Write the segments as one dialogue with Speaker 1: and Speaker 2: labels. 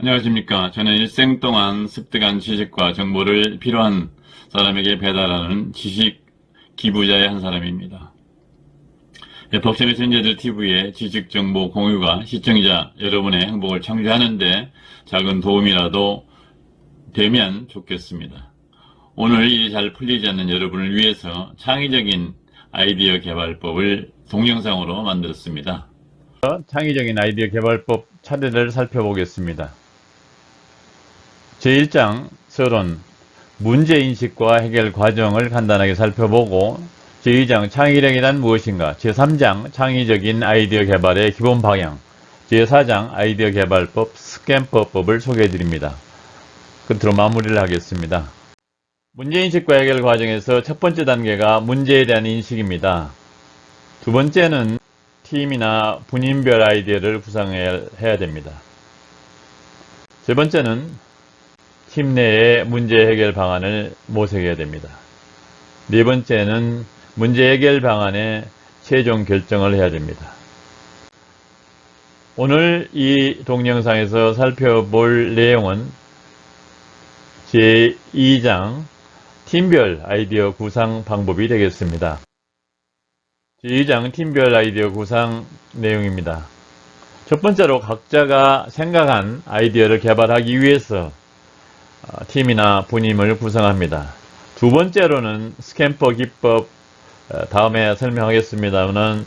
Speaker 1: 안녕하십니까. 저는 일생 동안 습득한 지식과 정보를 필요한 사람에게 배달하는 지식 기부자의 한 사람입니다. 네, 벅션의 전제들 TV의 지식 정보 공유가 시청자 여러분의 행복을 창조하는데 작은 도움이라도 되면 좋겠습니다. 오늘 일이 잘 풀리지 않는 여러분을 위해서 창의적인 아이디어 개발법을 동영상으로 만들었습니다.
Speaker 2: 창의적인 아이디어 개발법 차례를 살펴보겠습니다. 제1장 서론 문제인식과 해결 과정을 간단하게 살펴보고 제2장 창의력이란 무엇인가 제3장 창의적인 아이디어 개발의 기본 방향 제4장 아이디어 개발법 스캔퍼법을 소개해 드립니다. 끝으로 마무리를 하겠습니다. 문제인식과 해결 과정에서 첫 번째 단계가 문제에 대한 인식입니다. 두 번째는 팀이나 분인별 아이디어를 구상해야 됩니다. 세 번째는 팀 내에 문제 해결 방안을 모색해야 됩니다. 네 번째는 문제 해결 방안의 최종 결정을 해야 됩니다. 오늘 이 동영상에서 살펴볼 내용은 제2장 팀별 아이디어 구상 방법이 되겠습니다. 제2장 팀별 아이디어 구상 내용입니다. 첫 번째로 각자가 생각한 아이디어를 개발하기 위해서 어, 팀이나 분임을 구성합니다. 두 번째로는 스캠퍼 기법 어, 다음에 설명하겠습니다만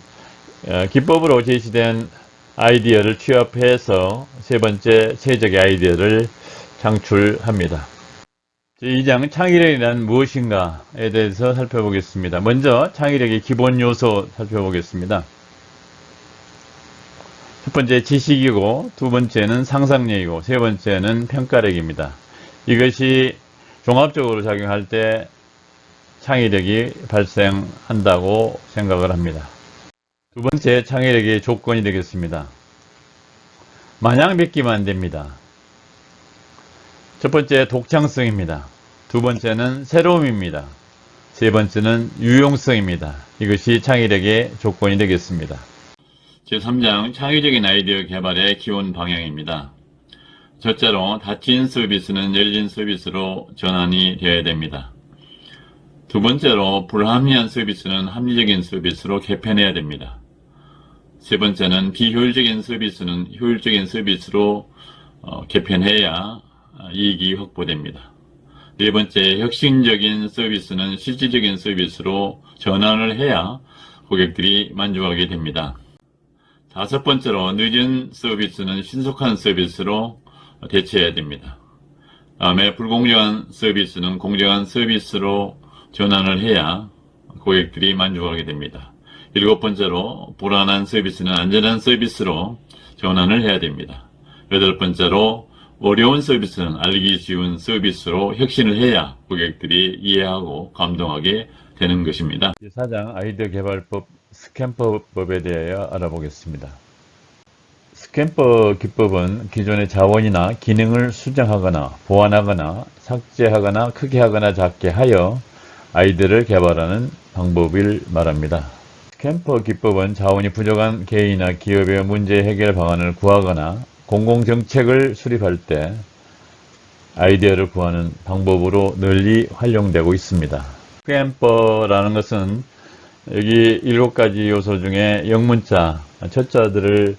Speaker 2: 어, 기법으로 제시된 아이디어를 취합해서 세 번째 최적의 아이디어를 창출합니다. 제2장 창의력이란 무엇인가에 대해서 살펴보겠습니다. 먼저 창의력의 기본 요소 살펴보겠습니다. 첫 번째 지식이고 두 번째는 상상력이고 세 번째는 평가력입니다. 이것이 종합적으로 작용할 때 창의력이 발생한다고 생각을 합니다. 두 번째 창의력의 조건이 되겠습니다. 마냥 믿기만 안 됩니다. 첫 번째 독창성입니다. 두 번째는 새로움입니다. 세 번째는 유용성입니다. 이것이 창의력의 조건이 되겠습니다.
Speaker 1: 제3장 창의적인 아이디어 개발의 기본 방향입니다. 첫째로 닫힌 서비스는 열린 서비스로 전환이 되어야 됩니다. 두 번째로 불합리한 서비스는 합리적인 서비스로 개편해야 됩니다. 세 번째는 비효율적인 서비스는 효율적인 서비스로 어, 개편해야 이익이 확보됩니다. 네 번째, 혁신적인 서비스는 실질적인 서비스로 전환을 해야 고객들이 만족하게 됩니다. 다섯 번째로 늦은 서비스는 신속한 서비스로 대체해야 됩니다. 다음에 불공정한 서비스는 공정한 서비스로 전환을 해야 고객들이 만족하게 됩니다. 일곱 번째로 불안한 서비스는 안전한 서비스로 전환을 해야 됩니다. 여덟 번째로 어려운 서비스는 알기 쉬운 서비스로 혁신을 해야 고객들이 이해하고 감동하게 되는 것입니다.
Speaker 2: 제4장 아이디어 개발법 스캠퍼법에 대하여 알아보겠습니다. 스캠퍼 기법은 기존의 자원이나 기능을 수정하거나 보완하거나 삭제하거나 크게 하거나 작게 하여 아이디어를 개발하는 방법을 말합니다. 스캠퍼 기법은 자원이 부족한 개인이나 기업의 문제 해결 방안을 구하거나 공공정책을 수립할 때 아이디어를 구하는 방법으로 널리 활용되고 있습니다. 스캠퍼라는 것은 여기 일곱 가지 요소 중에 영문자, 첫자들을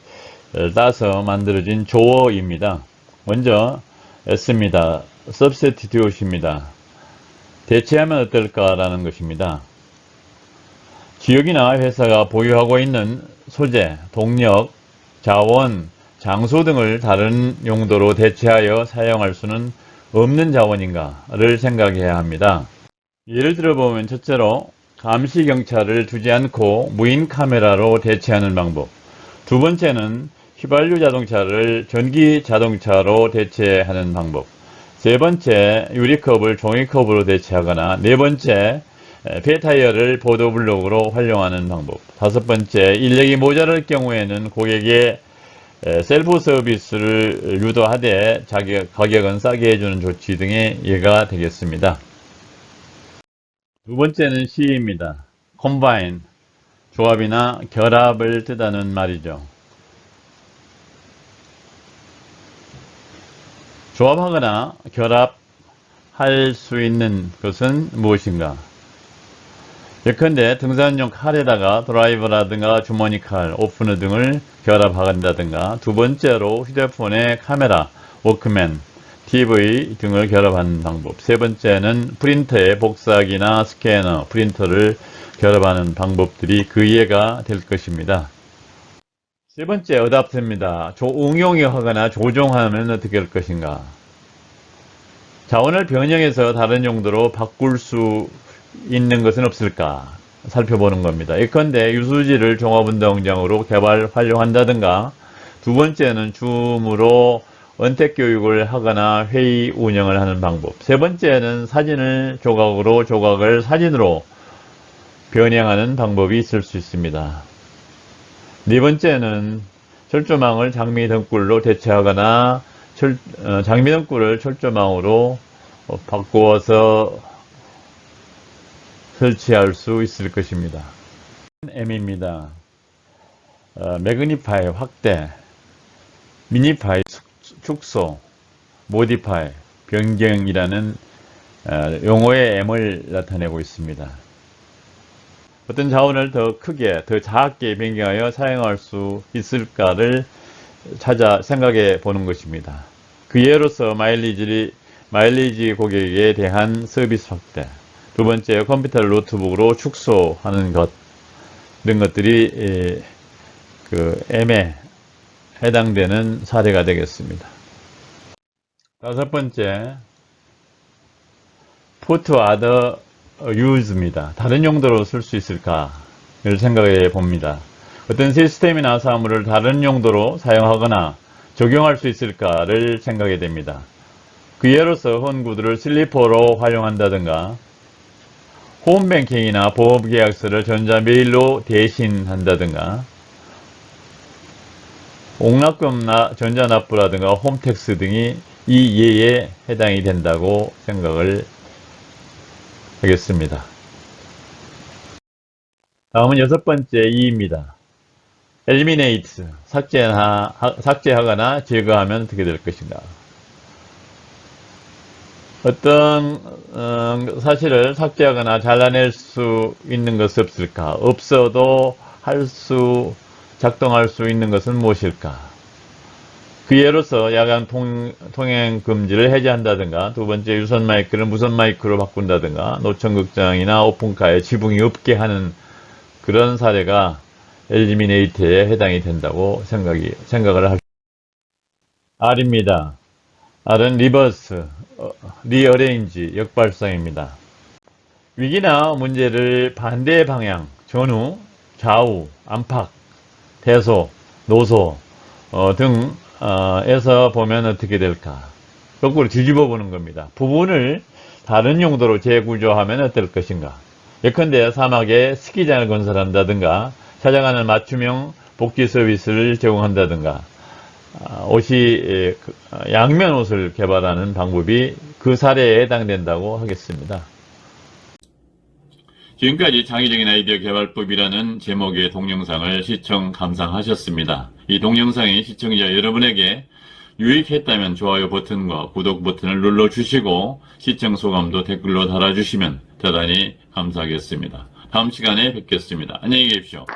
Speaker 2: 따서 만들어진 조어입니다. 먼저 S입니다. substitute입니다. 대체하면 어떨까라는 것입니다. 지역이나 회사가 보유하고 있는 소재, 동력, 자원, 장소 등을 다른 용도로 대체하여 사용할 수는 없는 자원인가를 생각해야 합니다. 예를 들어보면 첫째로 감시 경찰을 두지 않고 무인 카메라로 대체하는 방법. 두 번째는 휘발유 자동차를 전기 자동차로 대체하는 방법. 세 번째, 유리컵을 종이컵으로 대체하거나 네 번째, 폐타이어를 보도블록으로 활용하는 방법. 다섯 번째, 인력이 모자랄 경우에는 고객의 셀프 서비스를 유도하되 자기 가격은 싸게 해주는 조치 등의 예가 되겠습니다. 두 번째는 C입니다. 콤바인, 조합이나 결합을 뜻하는 말이죠. 조합하거나 결합할 수 있는 것은 무엇인가? 예컨대 등산용 칼에다가 드라이버라든가 주머니 칼, 오프너 등을 결합한다든가 두 번째로 휴대폰의 카메라, 워크맨, TV 등을 결합하는 방법 세 번째는 프린터의 복사기나 스캐너, 프린터를 결합하는 방법들이 그 이해가 될 것입니다. 세 번째 어답터입니다. 조- 응용하거나 조정하면 어떻게 할 것인가? 자원을 변형해서 다른 용도로 바꿀 수 있는 것은 없을까 살펴보는 겁니다. 예컨대 유수지를 종합운동장으로 개발 활용한다든가 두 번째는 줌으로 언택 교육을 하거나 회의 운영을 하는 방법 세 번째는 사진을 조각으로 조각을 사진으로 변형하는 방법이 있을 수 있습니다. 네 번째는 철조망을 장미 등굴로 대체하거나 철- 어, 장미 등굴을 철조망으로 어, 바꾸어서 설치할 수 있을 것입니다. M입니다. 어, 매그니파이 확대, 미니파이 축- 축소, 모디파이 변경이라는 어, 용어의 M을 나타내고 있습니다. 어떤 자원을 더 크게, 더 작게 변경하여 사용할 수 있을까를 찾아 생각해 보는 것입니다. 그 예로서 마일리지, 마일리지 고객에 대한 서비스 확대, 두 번째 컴퓨터를 노트북으로 축소하는 것, 이런 것들이 에, 그 M에 해당되는 사례가 되겠습니다. 다섯 번째, put other use입니다. 다른 용도로 쓸 수 있을까를 생각해 봅니다. 어떤 시스템이나 사물을 다른 용도로 사용하거나 적용할 수 있을까를 생각해 됩니다. 그 예로서 혼구들을 슬리퍼로 활용한다든가 홈뱅킹이나 보험계약서를 전자메일로 대신한다든가 옥납금나 전자납부라든가 홈택스 등이 이 예에 해당이 된다고 생각을 하겠습니다. 다음은 여섯 번째 이입니다. eliminate, 삭제하, 하- 삭제하거나 제거하면 어떻게 될 것인가. 어떤 어, 사실을 삭제하거나 잘라낼 수 있는 것이 없을까? 없어도 할 수, 작동할 수 있는 것은 무엇일까? 그 예로서 야간 통, 통행 금지를 해제한다든가 두 번째 유선 마이크를 무선 마이크로 바꾼다든가 노천극장이나 오픈카에 지붕이 없게 하는 그런 사례가 엘리미네이트에 해당이 된다고 생각이, 생각을 할 R입니다. R은 리버스, 어, 리어레인지, 역발상입니다. 위기나 문제를 반대 방향, 전후, 좌우, 안팎, 대소, 노소 어, 등 에서 보면 어떻게 될까? 거꾸로 뒤집어 보는 겁니다. 부분을 다른 용도로 재구조하면 어떨 것인가? 예컨대 사막에 스키장을 건설한다든가 찾아가는 맞춤형 복지 서비스를 제공한다든가 아, 옷이 에, 그, 아, 양면 옷을 개발하는 방법이 그 사례에 해당된다고 하겠습니다.
Speaker 1: 지금까지 창의적인 아이디어 개발법이라는 제목의 동영상을 시청 감상하셨습니다. 이 동영상이 시청자 여러분에게 유익했다면 좋아요 버튼과 구독 버튼을 눌러주시고 시청 소감도 댓글로 달아주시면 대단히 감사하겠습니다. 다음 시간에 뵙겠습니다. 안녕히 계십시오.